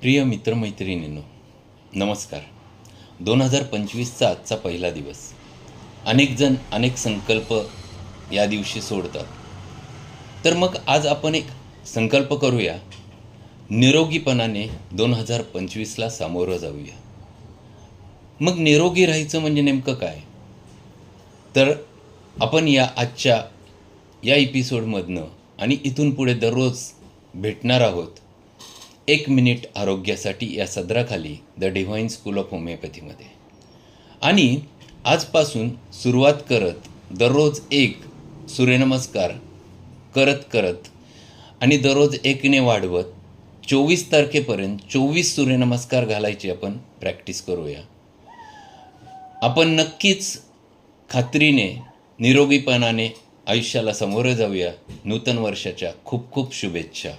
प्रिय मित्रमैत्रिणींनो नमस्कार. दोन हजार पंचवीसचा आजचा पहिला दिवस. अनेकजण अनेक संकल्प या दिवशी सोडतात. तर मग आज आपण एक संकल्प करूया. निरोगीपणाने दोन हजार पंचवीसला सामोरं जाऊया. मग निरोगी राहायचं म्हणजे नेमकं काय? तर आपण या आजच्या या एपिसोडमधनं आणि इथून पुढे दररोज भेटणार आहोत एक मिनिट आरोग्यासाठी या सदराखाली द डिव्हाइन स्कूल ऑफ होमिओपॅथीमध्ये आणि आजपासून सुरुवात करत दररोज एक सूर्यनमस्कार करत करत आणि दररोज एकने वाढवत चोवीस तारखेपर्यंत चोवीस सूर्यनमस्कार घालायची आपण प्रॅक्टिस करूया. आपण नक्कीच खात्रीने निरोगीपणाने आयुष्याला सामोरं जाऊया. नूतन वर्षाच्या खूप खूप शुभेच्छा.